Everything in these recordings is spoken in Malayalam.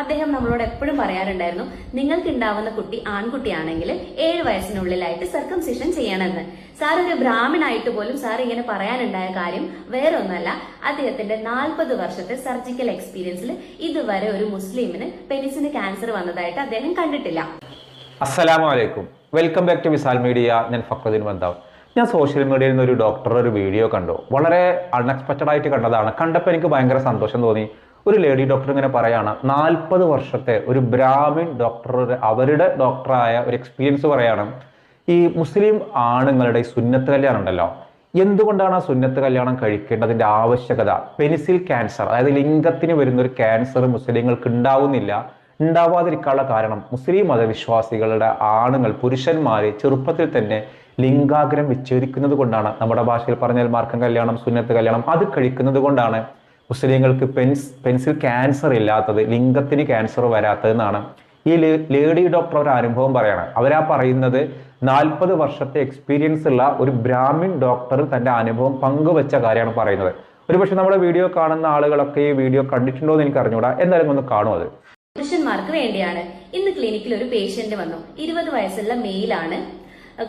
അദ്ദേഹം നമ്മളോട് എപ്പോഴും പറയാറുണ്ടായിരുന്നു നിങ്ങൾക്ക് ഉണ്ടാവുന്ന കുട്ടി ആൺകുട്ടിയാണെങ്കിൽ ഏഴ് വയസ്സിനുള്ളിലായിട്ട് സർക്കംസിഷൻ ചെയ്യണമെന്ന്. സാർ ഒരു ബ്രാഹ്മണായിട്ട് പോലും സാർ ഇങ്ങനെ പറയാനുണ്ടായ കാര്യം വേറെ ഒന്നല്ല അദ്ദേഹത്തിന്റെ നാൽപ്പത് വർഷത്തെ സർജിക്കൽ എക്സ്പീരിയൻസിൽ ഇതുവരെ ഒരു മുസ്ലിമിന് പെനിസിന് ക്യാൻസർ വന്നതായിട്ട് അദ്ദേഹം കണ്ടിട്ടില്ല. അസ്സലാമു അലൈക്കും welcome back to Visal media ഞാൻ ഫക്രുദ്ദീൻ ബന്താവ് ഞാൻ സോഷ്യൽ മീഡിയയിൽ നിന്ന് ഒരു ഡോക്ടറുടെ ഒരു വീഡിയോ കണ്ടു. വളരെ അൺഎക്സ്പെക്റ്റഡ് ആയിട്ട് കണ്ടതാണ്. കണ്ടപ്പോൾ എനിക്ക് ഭയങ്കര സന്തോഷം തോന്നി. ഒരു ലേഡി ഡോക്ടർ ഇങ്ങനെ പറയാണ് നാൽപ്പത് വർഷത്തെ ഒരു ബ്രാഹ്മിൺ ഡോക്ടർ അവരുടെ ഡോക്ടറായ ഒരു എക്സ്പീരിയൻസ് പറയാണ് ഈ മുസ്ലിം ആണുങ്ങളുടെ സുന്നത്ത് കല്യാണം ഉണ്ടല്ലോ എന്തുകൊണ്ടാണ് ആ സുന്നത്ത് കല്യാണം കഴിക്കേണ്ടതിന്റെ ആവശ്യകത? പെനിസിൽ ക്യാൻസർ അതായത് ലിംഗത്തിന് വരുന്ന ഒരു ക്യാൻസർ മുസ്ലിങ്ങൾക്ക് ഉണ്ടാവുന്നില്ല ഉണ്ടാവാതിരിക്കാനുള്ള കാരണം മുസ്ലിം മതവിശ്വാസികളുടെ ആണുങ്ങൾ പുരുഷന്മാരെ ചെറുപ്പത്തിൽ തന്നെ ലിംഗാഗ്രം വിച്ഛേദിക്കുന്നത് കൊണ്ടാണ്. നമ്മുടെ ഭാഷയിൽ പറഞ്ഞാൽ മാർക്കം കല്യാണം സുന്നത്ത് കല്യാണം അത് കഴിക്കുന്നത് കൊണ്ടാണ്. മുസ്ലിങ്ങൾക്ക് പെൻസ് പെൻസിൽ ക്യാൻസർ ഇല്ലാത്തത് ലിംഗത്തിന് ക്യാൻസർ വരാത്തതെന്നാണ് ഈ ലേഡി ഡോക്ടർ ഒരു അനുഭവം പറയാണ്. അവരാ പറയുന്നത് നാൽപ്പത് വർഷത്തെ എക്സ്പീരിയൻസ് ഉള്ള ഒരു ബ്രാഹ്മിൺ ഡോക്ടർ തന്റെ അനുഭവം പങ്കുവെച്ച കാര്യമാണ് പറയുന്നത്. ഒരുപക്ഷെ നമ്മുടെ വീഡിയോ കാണുന്ന ആളുകളൊക്കെ ഈ വീഡിയോ കണ്ടിട്ടുണ്ടോ എന്ന് എനിക്ക് അറിഞ്ഞൂടാ എന്തായാലും ഒന്ന് കാണും അത്. പുരുഷന്മാർക്ക് വേണ്ടിയാണ് ഇന്ന് ക്ലിനിക്കിൽ ഒരു പേഷ്യന്റ് വന്നു. ഇരുപത് വയസ്സുള്ള മെയിലാണ്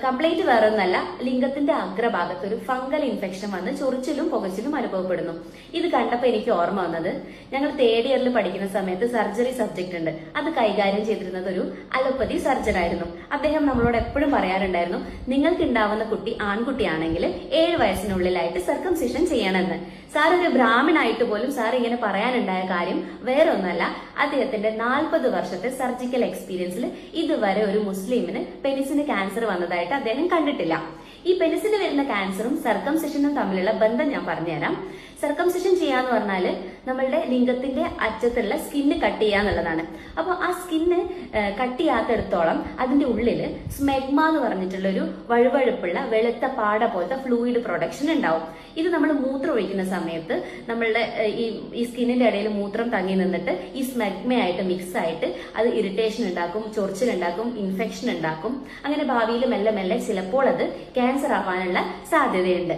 കംപ്ലൈന്റ് വേറെ ഒന്നല്ല ലിംഗത്തിന്റെ അഗ്രഭാഗത്ത് ഒരു ഫംഗൽ ഇൻഫെക്ഷൻ വന്ന് ചൊറിച്ചിലും പുകച്ചിലും അനുഭവപ്പെടുന്നു. ഇത് കണ്ടപ്പോൾ എനിക്ക് ഓർമ്മ വന്നത് ഞങ്ങൾ തേർഡ് ഇയറിൽ പഠിക്കുന്ന സമയത്ത് സർജറി സബ്ജക്ട് ഉണ്ട്. അത് കൈകാര്യം ചെയ്തിരുന്നത് ഒരു അലോപ്പതി സർജൻ ആയിരുന്നു. അദ്ദേഹം നമ്മളോട് എപ്പോഴും പറയാറുണ്ടായിരുന്നു നിങ്ങൾക്ക് ഉണ്ടാവുന്ന കുട്ടി ആൺകുട്ടിയാണെങ്കിൽ ഏഴ് വയസ്സിനുള്ളിലായിട്ട് സർക്കംസിഷൻ ചെയ്യണമെന്ന്. സാർ ഒരു ബ്രാഹ്മണായിട്ട് പോലും സാർ ഇങ്ങനെ പറയാനുണ്ടായ കാര്യം വേറെ ഒന്നല്ല അദ്ദേഹത്തിന്റെ നാൽപ്പത് വർഷത്തെ സർജിക്കൽ എക്സ്പീരിയൻസിൽ ഇതുവരെ ഒരു മുസ്ലിമിന് പെനിസിന് ക്യാൻസർ വന്നതായിട്ട് അദ്ദേഹം കണ്ടിട്ടില്ല. ഈ പെനിസിന് വരുന്ന ക്യാൻസറും സർക്കംസിഷനും തമ്മിലുള്ള ബന്ധം ഞാൻ പറഞ്ഞുതരാം. സർക്കംസിഷൻ ചെയ്യാന്ന് പറഞ്ഞാൽ നമ്മളുടെ ലിംഗത്തിന്റെ അറ്റത്തുള്ള സ്കിന്ന് കട്ട് ചെയ്യുക എന്നുള്ളതാണ്. അപ്പോൾ ആ സ്കിന്ന് കട്ട് ചെയ്യാത്തടത്തോളം അതിന്റെ ഉള്ളിൽ സ്മെഗ്മ എന്ന് പറഞ്ഞിട്ടുള്ള ഒരു വഴുവഴുപ്പുള്ള വെളുത്ത പാട പോലത്തെ ഫ്ലൂയിഡ് പ്രൊഡക്ഷൻ ഉണ്ടാവും. ഇത് നമ്മൾ മൂത്രം ഒഴിക്കുന്ന സമയത്ത് നമ്മളുടെ ഈ സ്കിന്നിന്റെ ഇടയിൽ മൂത്രം തങ്ങി നിന്നിട്ട് ഈ സ്മെഗ്മയായിട്ട് മിക്സ് ആയിട്ട് അത് ഇറിറ്റേഷൻ ഉണ്ടാക്കും ചൊറിച്ചിൽ ഉണ്ടാക്കും ഇൻഫെക്ഷൻ ഉണ്ടാക്കും. അങ്ങനെ ഭാവിയിൽ മെല്ലെ മെല്ലെ ചിലപ്പോൾ അത് ക്യാൻസർ ആവാനുള്ള സാധ്യതയുണ്ട്.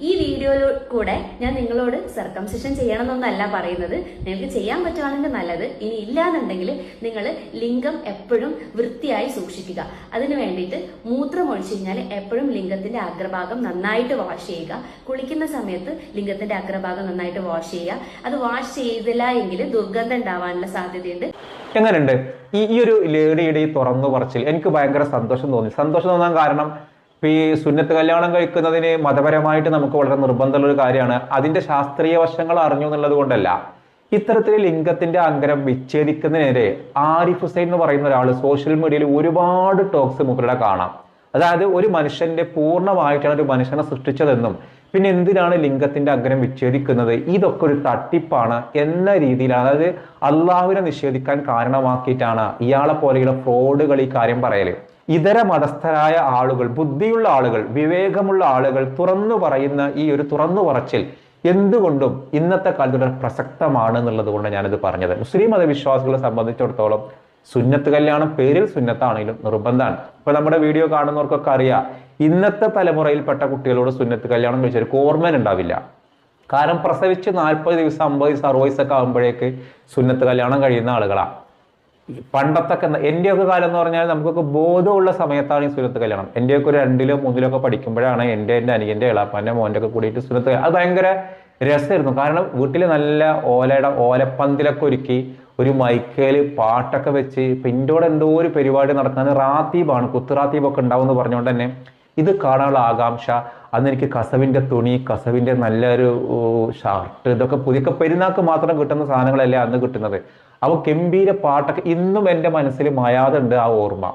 ഈ വീഡിയോയിൽ കൂടെ ഞാൻ നിങ്ങളോട് സർക്കംസിഷൻ ചെയ്യണമെന്നൊന്നല്ല പറയുന്നത്. നിങ്ങൾക്ക് ചെയ്യാൻ പറ്റുവാണെങ്കിൽ നല്ലത്. ഇനി ഇല്ലാന്നുണ്ടെങ്കിൽ നിങ്ങൾ ലിംഗം എപ്പോഴും വൃത്തിയായി സൂക്ഷിക്കുക. അതിന് വേണ്ടിയിട്ട് മൂത്രം ഒഴിച്ചു കഴിഞ്ഞാൽ എപ്പോഴും ലിംഗത്തിന്റെ അഗ്രഭാഗം നന്നായിട്ട് വാഷ് ചെയ്യുക. കുളിക്കുന്ന സമയത്ത് ലിംഗത്തിന്റെ അഗ്രഭാഗം നന്നായിട്ട് വാഷ് ചെയ്യുക. അത് വാഷ് ചെയ്തില്ല എങ്കിൽ ദുർഗന്ധം ഉണ്ടാവാനുള്ള സാധ്യതയുണ്ട്. എങ്ങനെയുണ്ട്? ഈ ഒരു ലേഡിയുടെ ഈ തുറന്നു പറച്ചിൽ എനിക്ക് ഭയങ്കര സന്തോഷം തോന്നി. സന്തോഷം തോന്നാൻ കാരണം ഇപ്പൊ ഈ സുന്നത്ത് കല്യാണം കഴിക്കുന്നതിന് മതപരമായിട്ട് നമുക്ക് വളരെ നിർബന്ധമുള്ള ഒരു കാര്യമാണ്. അതിന്റെ ശാസ്ത്രീയ വശങ്ങൾ അറിഞ്ഞു എന്നുള്ളത് കൊണ്ടല്ല. ഇത്തരത്തിൽ ലിംഗത്തിന്റെ അങ്കരം വിച്ഛേദിക്കുന്നതിനെതിരെ ആരിഫ് ഹുസൈൻ എന്ന് പറയുന്ന ഒരാൾ സോഷ്യൽ മീഡിയയിൽ ഒരുപാട് ടോക്സ് മുഖരുടെ കാണാം. അതായത് ഒരു മനുഷ്യന്റെ പൂർണമായിട്ടാണ് ഒരു മനുഷ്യനെ സൃഷ്ടിച്ചതെന്നും പിന്നെ എന്തിനാണ് ലിംഗത്തിന്റെ അഗ്രം വിച്ഛേദിക്കുന്നത്? ഇതൊക്കെ ഒരു തട്ടിപ്പാണ് എന്ന രീതിയിൽ അതായത് അള്ളാഹുവിനെ നിഷേധിക്കാൻ കാരണമാക്കിയിട്ടാണ് ഇയാളെ പോലെയുള്ള ഫ്രോഡുകൾ ഈ കാര്യം പറയൽ. ഇതര മതസ്ഥരായ ആളുകൾ ബുദ്ധിയുള്ള ആളുകൾ വിവേകമുള്ള ആളുകൾ തുറന്നു പറയുന്ന ഈ ഒരു തുറന്നു പറച്ചിൽ എന്തുകൊണ്ടും ഇന്നത്തെ കാലത്ത് പ്രസക്തമാണ് എന്നുള്ളത് കൊണ്ട് ഞാനിത് പറഞ്ഞത്. മുസ്ലിം മതവിശ്വാസികളെ സംബന്ധിച്ചിടത്തോളം സുന്നത്ത് കല്യാണം പേരിൽ സുന്നത്താണെങ്കിലും നിർബന്ധമാണ്. ഇപ്പൊ നമ്മുടെ വീഡിയോ കാണുന്നവർക്കൊക്കെ അറിയാം ഇന്നത്തെ തലമുറയിൽപ്പെട്ട കുട്ടികളോട് സുന്നത്ത് കല്യാണം കഴിച്ചവർക്ക് ഓർമ്മ ഉണ്ടാവില്ല. കാരണം പ്രസവിച്ച് നാൽപ്പത് ദിവസം അമ്പത് ദിവസം അറുപത് ദിവസമൊക്കെ ആകുമ്പോഴേക്ക് സുന്നത്ത് കല്യാണം കഴിയുന്ന ആളുകളാണ് പണ്ടത്തൊക്കെ എന്റെയൊക്കെ കാലം എന്ന് പറഞ്ഞാൽ നമുക്കൊക്കെ ബോധമുള്ള സമയത്താണ് ഈ സുന്നത്ത് കല്യാണം. എന്റെയൊക്കെ ഒരു രണ്ടിലോ മൂന്നിലോ ഒക്കെ പഠിക്കുമ്പോഴാണ് എന്റെ എന്റെ അനിയന്റെ ഇളാപ്പാന്റെ മോന്റെ ഒക്കെ കൂടിയിട്ട് കല്യാണം. അത് ഭയങ്കര രസമായിരുന്നു. കാരണം വീട്ടിൽ നല്ല ഓലയുടെ ഓലപ്പന്തിലൊക്കെ ഒരുക്കി ഒരു മൈക്കേൽ പാട്ടൊക്കെ വെച്ച് പിന്നോട് എന്തോ ഒരു പരിപാടി നടക്കാൻ റാത്തീബാണ് കുത്തുറാത്തീബൊക്കെ ഉണ്ടാവും എന്ന് പറഞ്ഞുകൊണ്ട് തന്നെ ഇത് കാണാനുള്ള ആകാംക്ഷ. അന്ന് എനിക്ക് കസവിന്റെ തുണി കസവിന്റെ നല്ലൊരു ഷർട്ട് ഇതൊക്കെ പുതിയ പെരുന്നാൾക്ക് മാത്രം കിട്ടുന്ന സാധനങ്ങളല്ലേ അന്ന് കിട്ടുന്നത്. അപ്പോൾ ഗംഭീര പാട്ടൊക്കെ ഇന്നും എന്റെ മനസ്സിൽ മായാതെ ഉണ്ട് ആ ഓർമ്മ.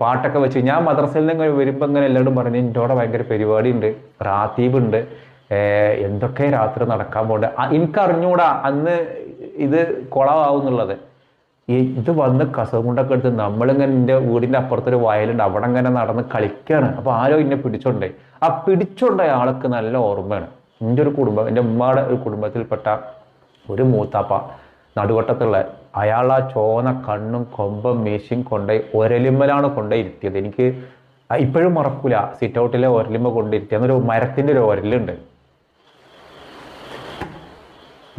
പാട്ടൊക്കെ വെച്ച് ഞാൻ മദ്രസയിൽ നിന്ന് വരുമ്പോൾ ഇങ്ങനെ എല്ലാവരും പറഞ്ഞു എന്റെ അവിടെ ഭയങ്കര പരിപാടി ഉണ്ട് എന്തൊക്കെ രാത്രി നടക്കാൻ പോകേണ്ടത് എനിക്കറിഞ്ഞൂടാ അന്ന് ഇത് കുളമാവും എന്നുള്ളത് ഇത് വന്ന് കസവ് കൊണ്ടൊക്കെ എടുത്ത് നമ്മളിങ്ങനെ എന്റെ വീടിന്റെ അപ്പുറത്തൊരു വയലുണ്ട്. അവിടെ ഇങ്ങനെ നടന്ന് കളിക്കുകയാണ് അപ്പോൾ ആരോ എന്നെ പിടിച്ചോണ്ടേ. ആ പിടിച്ചോണ്ട ആൾക്ക് നല്ല ഓർമ്മയാണ്. എന്റെ ഒരു കുടുംബം എന്റെ ഉമ്മയുടെ ഒരു കുടുംബത്തിൽപ്പെട്ട ഒരു മൂത്താപ്പ നടുവട്ടത്തുള്ള അയാൾ ആ ചോന കണ്ണും കൊമ്പും മീശയും കൊണ്ടുപോയി ഒരലിമ്മലാണ് കൊണ്ടുപോയി ഇരുത്തിയത് എനിക്ക് ഇപ്പോഴും മറക്കൂല. സിറ്റ് ഔട്ടിലെ ഒരലിമ്മ കൊണ്ടിരുത്തിയ എന്നൊരു മരത്തിന്റെ ഒരു ഒരലുണ്ട്.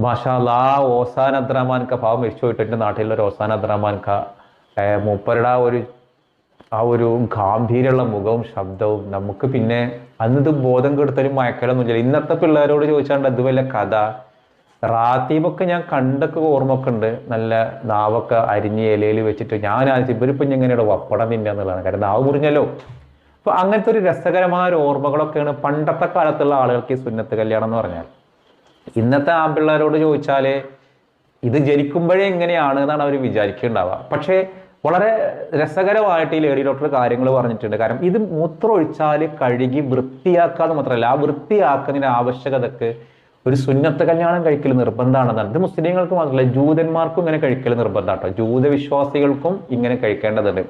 മാഷാല്ലാ ഓസാൻ അബ്ദുറഹ്മാൻ ക പാവം മരിച്ചു പോയിട്ട് എന്റെ നാട്ടിലുള്ള ഒരു ഓസാൻ അബ്ദുറഹ്മാൻ ക ഏ, മൂപ്പരുടെ ആ ഒരു ആ ഒരു ഗാംഭീര്യമുള്ള മുഖവും ശബ്ദവും നമുക്ക് പിന്നെ അന്നിത് ബോധം കെടുത്തലും മയക്കലൊന്നുമില്ല ഇന്നത്തെ പിള്ളേരോട് ചോദിച്ചാണ്ട് അത് വല്ല കഥ? റാത്തീബൊക്കെ ഞാൻ കണ്ടൊക്കെ ഓർമ്മയൊക്കെ ഉണ്ട്. നല്ല നാവൊക്കെ അരിഞ്ഞ് ഇലയിൽ വെച്ചിട്ട് ഞാൻ ഇവരിപ്പം ഇങ്ങനെയുള്ള വപ്പടം തിന്നുക എന്നുള്ളതാണ്. കാരണം നാവ് മുറിഞ്ഞല്ലോ. അപ്പൊ അങ്ങനത്തെ ഒരു രസകരമായ ഓർമ്മകളൊക്കെയാണ് പണ്ടത്തെ കാലത്തുള്ള ആളുകൾക്ക് ഈ സുന്നത്ത് കല്യാണം എന്ന് പറഞ്ഞാൽ. ഇന്നത്തെ ആ പിള്ളേരോട് ചോദിച്ചാൽ ഇത് ജനിക്കുമ്പോഴേ എങ്ങനെയാണ് എന്നാണ് അവർ വിചാരിക്കുന്നുണ്ടാവുക. പക്ഷേ വളരെ രസകരമായിട്ട് ഈ ലേഡി ഡോക്ടർ കാര്യങ്ങൾ പറഞ്ഞിട്ടുണ്ട്. കാരണം ഇത് മൂത്രം ഒഴിച്ചാൽ കഴുകി വൃത്തിയാക്കാന്ന് മാത്രമല്ല ആ വൃത്തിയാക്കുന്നതിന് ആവശ്യകതക്ക് ഒരു സുന്നത്ത് കല്യാണം കഴിക്കൽ നിർബന്ധമാണെന്നാണ്. ഇത് മുസ്ലിങ്ങൾക്ക് മാത്രമല്ല ജൂതന്മാർക്കും ഇങ്ങനെ കഴിക്കൽ നിർബന്ധമാണ് കേട്ടോ. ജൂതവിശ്വാസികൾക്കും ഇങ്ങനെ കഴിക്കേണ്ടതുണ്ട്.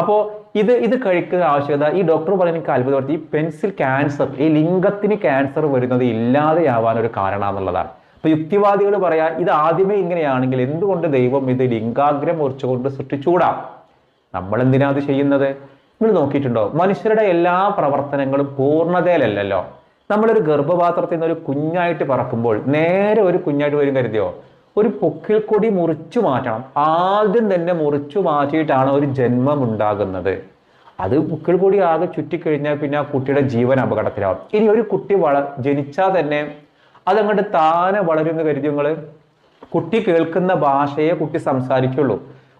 അപ്പോൾ ഇത് ഇത് കഴിക്കുന്ന ആവശ്യകത ഈ ഡോക്ടർ പറയുന്ന എനിക്ക് അത്ഭുതപ്പെടുത്തി. പെൻസിൽ ക്യാൻസർ ഈ ലിംഗത്തിന് ക്യാൻസർ വരുന്നത് ഇല്ലാതെയാവാൻ ഒരു കാരണമെന്നുള്ളതാണ് അപ്പൊ യുക്തിവാദികൾ പറയാ ഇത് ആദ്യമേ ഇങ്ങനെയാണെങ്കിൽ എന്തുകൊണ്ട് ദൈവം ഇത് ലിംഗാഗ്രം മുറിച്ചുകൊണ്ട് സൃഷ്ടിച്ചുകൂടാ? നമ്മൾ എന്തിനാ അത് ചെയ്യുന്നത്? നിങ്ങൾ നോക്കിയിട്ടുണ്ടോ? മനുഷ്യരുടെ എല്ലാ പ്രവർത്തനങ്ങളും പൂർണതയിലല്ലല്ലോ. നമ്മളൊരു ഗർഭപാത്രത്തിൽ നിന്ന് ഒരു കുഞ്ഞായിട്ട് പറക്കുമ്പോൾ നേരെ ഒരു കുഞ്ഞായിട്ട് വരും കരുതിയോ? ഒരു പൊക്കിൽ കൊടി മുറിച്ചു മാറ്റണം. ആദ്യം തന്നെ മുറിച്ചു മാറ്റിയിട്ടാണ് ഒരു ജന്മം ഉണ്ടാകുന്നത്. അത് പൊക്കിൽ കൊടി ആകെ ചുറ്റിക്കഴിഞ്ഞാൽ പിന്നെ ആ കുട്ടിയുടെ ജീവൻ അപകടത്തിലാവും. ഇനി ഒരു കുട്ടി വള ജനിച്ചാൽ തന്നെ അതങ്ങോട്ട് താനെ വളരുന്ന കരുതി നിങ്ങൾ കുട്ടി കേൾക്കുന്ന ഭാഷയെ കുട്ടി സംസാരിക്കുള്ളൂ.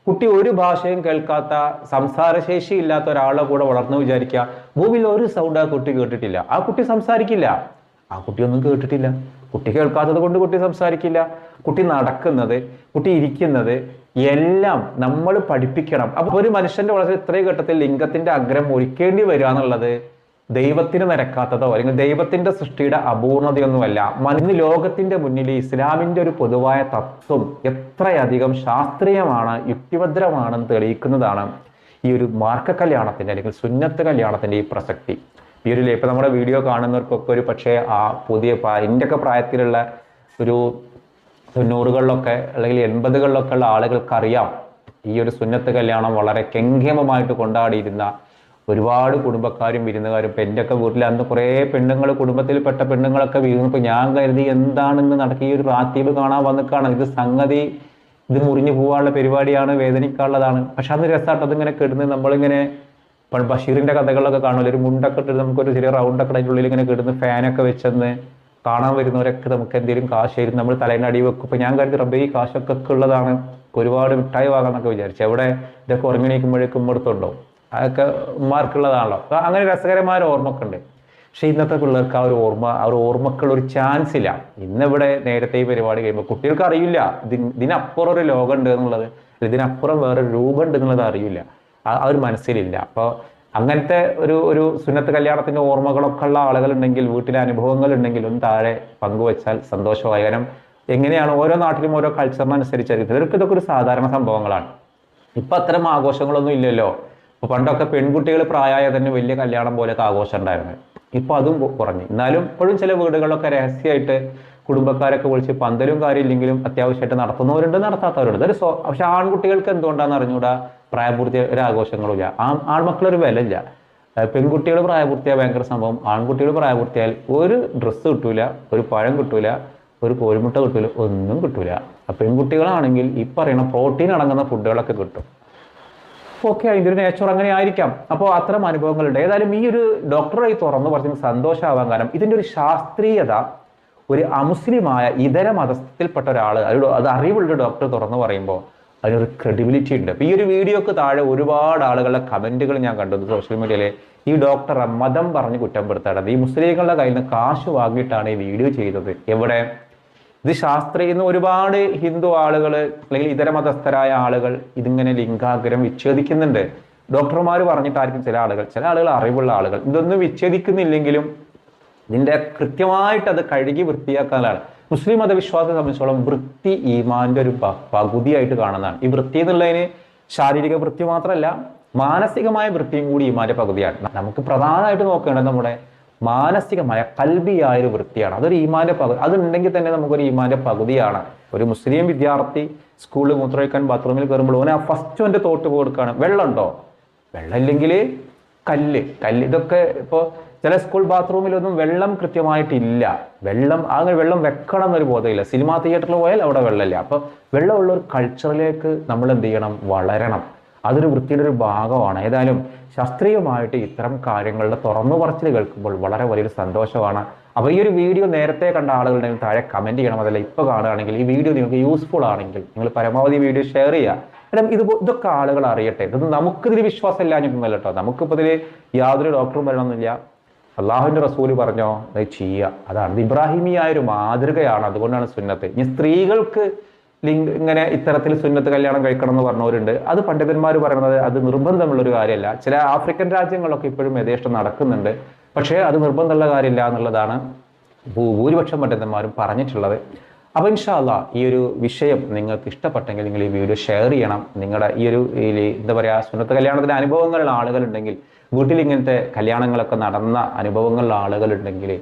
കുട്ടി ഒരു ഭാഷയും കേൾക്കാത്ത സംസാരശേഷി ഇല്ലാത്ത ഒരാളുടെ കൂടെ വളർന്നു വിചാരിക്കുക. ഭൂമിയിൽ ഒരു സൗണ്ട് ആ കുട്ടി കേട്ടിട്ടില്ല. ആ കുട്ടി സംസാരിക്കില്ല. ആ കുട്ടിയൊന്നും കേട്ടിട്ടില്ല. കുട്ടി കേൾക്കാത്തത് കൊണ്ട് കുട്ടി സംസാരിക്കില്ല. കുട്ടി നടക്കുന്നത് കുട്ടി ഇരിക്കുന്നത് എല്ലാം നമ്മൾ പഠിപ്പിക്കണം. അപ്പൊ ഒരു മനുഷ്യന്റെ വളരെ ഇത്രയും ഘട്ടത്തിൽ ലിംഗത്തിന്റെ അഗ്രം ഒഴിക്കേണ്ടി വരിക എന്നുള്ളത് ദൈവത്തിന് നിരക്കാത്തതോ അല്ലെങ്കിൽ ദൈവത്തിന്റെ സൃഷ്ടിയുടെ അപൂർണതയൊന്നുമല്ല. ഇന്ന് ലോകത്തിന്റെ മുന്നിൽ ഇസ്ലാമിന്റെ ഒരു പൊതുവായ തത്വം എത്രയധികം ശാസ്ത്രീയമാണ് യുക്തിഭദ്രമാണെന്ന് തെളിയിക്കുന്നതാണ് ഈ ഒരു മാർക്ക കല്യാണത്തിന്റെ അല്ലെങ്കിൽ സുന്നത്ത് കല്യാണത്തിന്റെ ഈ പ്രസക്തി. ഈ ഒരു ഇപ്പം നമ്മുടെ വീഡിയോ കാണുന്നവർക്കൊക്കെ ഒരു പക്ഷേ ആ പുതിയ എന്റെയൊക്കെ പ്രായത്തിലുള്ള ഒരു തൊണ്ണൂറുകളിലൊക്കെ അല്ലെങ്കിൽ എൺപതുകളിലൊക്കെ ഉള്ള ആളുകൾക്കറിയാം ഈ ഒരു സുന്നത്ത് കല്യാണം വളരെ കെങ്കേമമായിട്ട് കൊണ്ടാടിയിരുന്ന ഒരുപാട് കുടുംബക്കാരും വിരുന്നുകാരും. ഇപ്പം എന്റെയൊക്കെ വീട്ടിൽ അന്ന് കുറേ പെണ്ണുങ്ങൾ കുടുംബത്തിൽപ്പെട്ട പെണ്ണുങ്ങളൊക്കെ വീഴുന്നപ്പോൾ ഞാൻ കരുതി എന്താണെന്ന് നടക്കി ഈ ഒരു റാത്തീബ് കാണാൻ വന്നിക്കാണ്. ഇത് സംഗതി ഇത് മുറിഞ്ഞു പോകാനുള്ള പരിപാടിയാണ് വേദനിക്കാനുള്ളതാണ്. പക്ഷെ അന്ന് രസമായിട്ട് അതിങ്ങനെ കിടന്ന് നമ്മളിങ്ങനെ ഇപ്പോൾ ബഷീറിന്റെ കഥകളിലൊക്കെ കാണുമല്ലോ? ഒരു മുണ്ടൊക്കെ ഇട്ടിട്ട് നമുക്കൊരു ചെറിയ റൗണ്ടൊക്കെ അതിന്റെ ഉള്ളിൽ ഇങ്ങനെ കിടന്ന് ഫാനൊക്കെ വെച്ചെന്ന് കാണാൻ വരുന്നവരൊക്കെ നമുക്ക് എന്തെങ്കിലും കാശ് തരും. നമ്മൾ തലേന്റെ അടി വെക്കും. ഇപ്പം ഞാൻ കരുതി റബ്ബേ ഈ കാശൊക്കെ ഉള്ളതാണ് ഒരുപാട് മിഠായി വാങ്ങാന്നൊക്കെ വിചാരിച്ചു. എവിടെ? ഇതൊക്കെ ഉറങ്ങി നീക്കുമ്പോഴേക്കും എടുത്തുണ്ടോ? അതൊക്കെ ഉമ്മാർക്കുള്ളതാണല്ലോ. അങ്ങനെ രസകരമായ ഒരു ഓർമ്മയൊക്കെ ഉണ്ട്. പക്ഷേ ഇന്നത്തെ പിള്ളേർക്ക് ആ ഒരു ഓർമ്മ ആ ഒരു ഓർമ്മക്കുള്ള ഒരു ചാൻസ് ഇല്ല. ഇന്നിവിടെ നേരത്തെ ഈ പരിപാടി കഴിയുമ്പോൾ കുട്ടികൾക്ക് അറിയില്ല. ഇത് ഇതിനപ്പുറം ഒരു ലോകം ഉണ്ട് എന്നുള്ളത് ഇതിനപ്പുറം വേറെ രൂപം ഉണ്ട് എന്നുള്ളത് അറിയില്ല. ആ ഒരു മനസ്സിലില്ല. അപ്പോൾ അങ്ങനത്തെ ഒരു ഒരു സുന്നത്ത് കല്യാണത്തിന്റെ ഓർമ്മകളൊക്കെ ഉള്ള ആളുകളുണ്ടെങ്കിൽ വീട്ടിലെ അനുഭവങ്ങൾ ഉണ്ടെങ്കിൽ ഒന്ന് താഴെ പങ്കുവെച്ചാൽ സന്തോഷമായി. കാരണം എങ്ങനെയാണ് ഓരോ നാട്ടിലും ഓരോ കൾച്ചറിനനുസരിച്ചായിരിക്കും ഇവർക്ക് ഇതൊക്കെ ഒരു സാധാരണ സംഭവങ്ങളാണ്. ഇപ്പം അത്തരം ആഘോഷങ്ങളൊന്നും ഇല്ലല്ലോ. ഇപ്പോൾ പണ്ടൊക്കെ പെൺകുട്ടികൾ പ്രായമായ തന്നെ വലിയ കല്യാണം പോലെയൊക്കെ ആഘോഷം ഉണ്ടായിരുന്നു. ഇപ്പോൾ അതും കുറഞ്ഞു. എന്നാലും ഇപ്പോഴും ചില വീടുകളിലൊക്കെ രഹസ്യമായിട്ട് കുടുംബക്കാരൊക്കെ വിളിച്ച് പന്തലും കാര്യമില്ലെങ്കിലും അത്യാവശ്യമായിട്ട് നടത്തുന്നവരുണ്ട് നടത്താത്തവരുണ്ട്. സ്വ പക്ഷെ ആൺകുട്ടികൾക്ക് എന്തുകൊണ്ടാണെന്ന് അറിഞ്ഞുകൂടാ പ്രായപൂർത്തി ഒരു ആഘോഷങ്ങളുമില്ല ആ ആൺമക്കളൊരു വിലയില്ല. പെൺകുട്ടികൾ പ്രായപൂർത്തിയായ ഭയങ്കര സംഭവം. ആൺകുട്ടികൾ പ്രായപൂർത്തിയാൽ ഒരു ഡ്രസ്സ് കിട്ടൂല ഒരു പഴം കിട്ടൂല ഒരു കോഴിമുട്ട കിട്ടൂല ഒന്നും കിട്ടൂല. പെൺകുട്ടികളാണെങ്കിൽ ഈ പറയുന്ന പ്രോട്ടീൻ അടങ്ങുന്ന ഫുഡുകളൊക്കെ കിട്ടും. ഓക്കെ അതിന്റെ ഒരു നേച്ചർ അങ്ങനെ ആയിരിക്കാം. അപ്പോൾ അത്തരം അനുഭവങ്ങളുണ്ട്. ഏതായാലും ഈ ഒരു ഡോക്ടറായി തുറന്നു പറഞ്ഞ സന്തോഷമാവാൻ കാരണം ഇതിന്റെ ഒരു ശാസ്ത്രീയത ഒരു അമുസ്ലിമായ ഇതര മതത്തിൽപ്പെട്ട ഒരാൾ അത് അത് അറിവുള്ള ഡോക്ടർ തുറന്നു പറയുമ്പോൾ അതിനൊരു ക്രെഡിബിലിറ്റി ഉണ്ട്. അപ്പോൾ ഈ ഒരു വീഡിയോക്ക് താഴെ ഒരുപാട് ആളുകളുടെ കമന്റുകൾ ഞാൻ കണ്ടു. സോഷ്യൽ മീഡിയയിൽ ഈ ഡോക്ടറെ മതം പറഞ്ഞ് കുറ്റപ്പെടുത്താണത് ഈ മുസ്ലിങ്ങളുടെ കയ്യിൽ നിന്ന് കാശ് വാങ്ങിയിട്ടാണ് ഈ വീഡിയോ ചെയ്തത്. എവിടെ? ഇത് ശാസ്ത്രീയ ഒരുപാട് ഹിന്ദു ആളുകൾ അല്ലെങ്കിൽ ഇതര മതസ്ഥരായ ആളുകൾ ഇതിങ്ങനെ ലിംഗാഗ്രഹം വിച്ഛേദിക്കുന്നുണ്ട്. ഡോക്ടർമാർ പറഞ്ഞിട്ടായിരിക്കും ചില ആളുകൾ ചില ആളുകൾ അറിവുള്ള ആളുകൾ. ഇതൊന്നും വിച്ഛേദിക്കുന്നില്ലെങ്കിലും ഇതിന്റെ കൃത്യമായിട്ട് അത് കഴുകി വൃത്തിയാക്കാനാണ്. മുസ്ലിം മതവിശ്വാസത്തെ സംബന്ധിച്ചോളം വൃത്തി ഈമാന്റെ ഒരു പകുതിയായിട്ട് കാണുന്നതാണ്. ഈ വൃത്തി എന്നുള്ളതിന് ശാരീരിക വൃത്തി മാത്രമല്ല മാനസികമായ വൃത്തിയും കൂടി ഈമാന്റെ പകുതിയാണ്. നമുക്ക് പ്രധാനമായിട്ട് നോക്കേണ്ടത് നമ്മുടെ മാനസികമായ കൽബിയായ ഒരു വൃത്തിയാണ്. അതൊരു ഈമാന്റെ പകുതി അതുണ്ടെങ്കിൽ തന്നെ നമുക്കൊരു ഈമാന്റെ പകുതിയാണ്. ഒരു മുസ്ലിം വിദ്യാർത്ഥി സ്കൂളിൽ മൂത്രമൊഴിക്കാൻ ബാത്റൂമിൽ കയറുമ്പോൾ ഓനെ ആ ഫസ്റ്റ് എന്റെ തോട്ട് കൊടുക്കുകയാണ്. വെള്ളമുണ്ടോ? വെള്ളം ഇല്ലെങ്കിൽ കല്ല് കല്ല്. ഇതൊക്കെ ഇപ്പോൾ ചില സ്കൂൾ ബാത്റൂമിലൊന്നും വെള്ളം കൃത്യമായിട്ടില്ല. വെള്ളം അങ്ങനെ വെള്ളം വെക്കണം എന്നൊരു ബോധമില്ല സിനിമാ തിയേറ്ററിൽ പോയാൽ അവിടെ വെള്ളമില്ല. അപ്പോൾ വെള്ളമുള്ള ഒരു കൾച്ചറിലേക്ക് നമ്മൾ എന്ത് ചെയ്യണം? വളരണം. അതൊരു വൃത്തിയുടെ ഒരു ഭാഗമാണ്. ഏതായാലും ശാസ്ത്രീയമായിട്ട് ഇത്തരം കാര്യങ്ങളുടെ തുറന്നു പറച്ചിൽ കേൾക്കുമ്പോൾ വളരെ വലിയൊരു സന്തോഷമാണ്. അപ്പോൾ ഈ ഒരു വീഡിയോ നേരത്തെ കണ്ട ആളുകളുണ്ടെങ്കിൽ താഴെ കമന്റ് ചെയ്യണം. അതല്ല ഇപ്പോൾ കാണുകയാണെങ്കിൽ ഈ വീഡിയോ നിങ്ങൾക്ക് യൂസ്ഫുൾ ആണെങ്കിൽ നിങ്ങൾ പരമാവധി വീഡിയോ ഷെയർ ചെയ്യുക. കാരണം ഇത് ഇതൊക്കെ ആളുകൾ അറിയട്ടെ. ഇതൊന്നും നമുക്കിതിൽ വിശ്വാസം ഇല്ലാഞ്ഞിട്ടൊന്നുമല്ല കേട്ടോ. നമുക്കിപ്പോൾ ഇതിൽ യാതൊരു ഡോക്ടറും വരണമെന്നില്ല. അള്ളാഹുവിന്റെ റസൂൽ പറഞ്ഞോ അത് ചെയ്യുക. അതാണ്. ഇബ്രാഹിമിയായ ഒരു മാതൃകയാണ്. അതുകൊണ്ടാണ് സുന്നത്ത്. ഇനി സ്ത്രീകൾക്ക് ലിംഗ ഇങ്ങനെ ഇത്തരത്തിൽ സുന്നത്ത് കല്യാണം കഴിക്കണം എന്ന് പറഞ്ഞവരുണ്ട്. അത് പണ്ഡിതന്മാർ പറയുന്നത് അത് നിർബന്ധമുള്ളൊരു കാര്യമല്ല. ചില ആഫ്രിക്കൻ രാജ്യങ്ങളൊക്കെ ഇപ്പോഴും യഥേഷ്ടം നടക്കുന്നുണ്ട്. പക്ഷേ അത് നിർബന്ധമുള്ള കാര്യമില്ല എന്നുള്ളതാണ് ഭൂരിപക്ഷം പണ്ഡിതന്മാരും പറഞ്ഞിട്ടുള്ളത്. അപ്പോൾ ഇൻഷാല്ല ഈ ഒരു വിഷയം നിങ്ങൾക്ക് ഇഷ്ടപ്പെട്ടെങ്കിൽ നിങ്ങൾ ഈ വീഡിയോ ഷെയർ ചെയ്യണം. നിങ്ങളുടെ ഈ ഒരു എന്താ പറയുക സുന്നത്ത് കല്യാണത്തിന്റെ അനുഭവങ്ങളുള്ള ആളുകളുണ്ടെങ്കിൽ വീട്ടിൽ ഇങ്ങനത്തെ കല്യാണങ്ങളൊക്കെ നടന്ന അനുഭവങ്ങളുള്ള ആളുകളുണ്ടെങ്കിൽ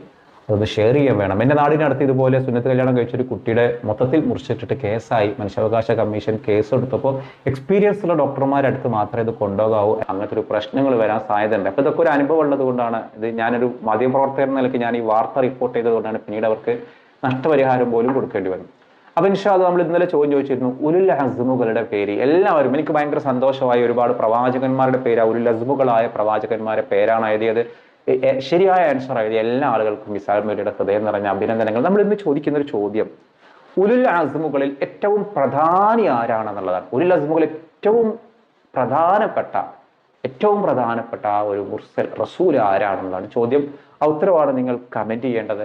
അതൊന്ന് ഷെയർ ചെയ്യാൻ വേണം. എന്റെ നാടിനടുത്ത് ഇതുപോലെ സുന്നത്ത് കല്യാണം കഴിച്ചൊരു കുട്ടിയുടെ മൊത്തത്തിൽ മുറിച്ചിട്ടിട്ട് കേസായി. മനുഷ്യാവകാശ കമ്മീഷൻ കേസ് എടുത്തപ്പോൾ എക്സ്പീരിയൻസ് ഉള്ള ഡോക്ടർമാരുടെ അടുത്ത് മാത്രമേ ഇത് കൊണ്ടുപോകാവൂ. അങ്ങനത്തെ ഒരു പ്രശ്നങ്ങൾ വരാൻ സാധ്യതയുണ്ട്. അപ്പോൾ ഇതൊക്കെ ഒരു അനുഭവം ഉള്ളത് കൊണ്ടാണ് ഇത് ഞാനൊരു മാധ്യമപ്രവർത്തകർ നിലയ്ക്ക് ഞാൻ ഈ വാർത്ത റിപ്പോർട്ട് ചെയ്തതുകൊണ്ടാണ് പിന്നീട് അവർക്ക് നഷ്ടപരിഹാരം പോലും കൊടുക്കേണ്ടി വരും. അപ്പൊ ഇൻഷാദ് നമ്മൾ ഇന്നലെ ചോദ്യം ചോദിച്ചിരുന്നു ഉലുൽ അസ്മുകളുടെ പേര്. എല്ലാവരും എനിക്ക് ഭയങ്കര സന്തോഷമായി ഒരുപാട് പ്രവാചകന്മാരുടെ പേര് ഉലുൽ അസ്മുകളായ പ്രവാചകന്മാരുടെ പേരാണ് എഴുതിയത്. ശരിയായ ആൻസർ എഴുതിയ എല്ലാ ആളുകൾക്കും വിസാൽ മേരിയുടെ ഹൃദയം നിറഞ്ഞ അഭിനന്ദനങ്ങൾ. നമ്മൾ ഇന്ന് ചോദിക്കുന്ന ഒരു ചോദ്യം ഉലുൽ അസ്മുകളിൽ ഏറ്റവും പ്രധാനി ആരാണെന്നുള്ളതാണ്. ഉലുൽ അസ്മുകൾ ഏറ്റവും പ്രധാനപ്പെട്ട ഏറ്റവും പ്രധാനപ്പെട്ട ഒരു മുർസൽ റസൂൽ ആരാണെന്നുള്ളതാണ് ചോദ്യം. ആ ഉത്തരവാണ് നിങ്ങൾ കമന്റ് ചെയ്യേണ്ടത്.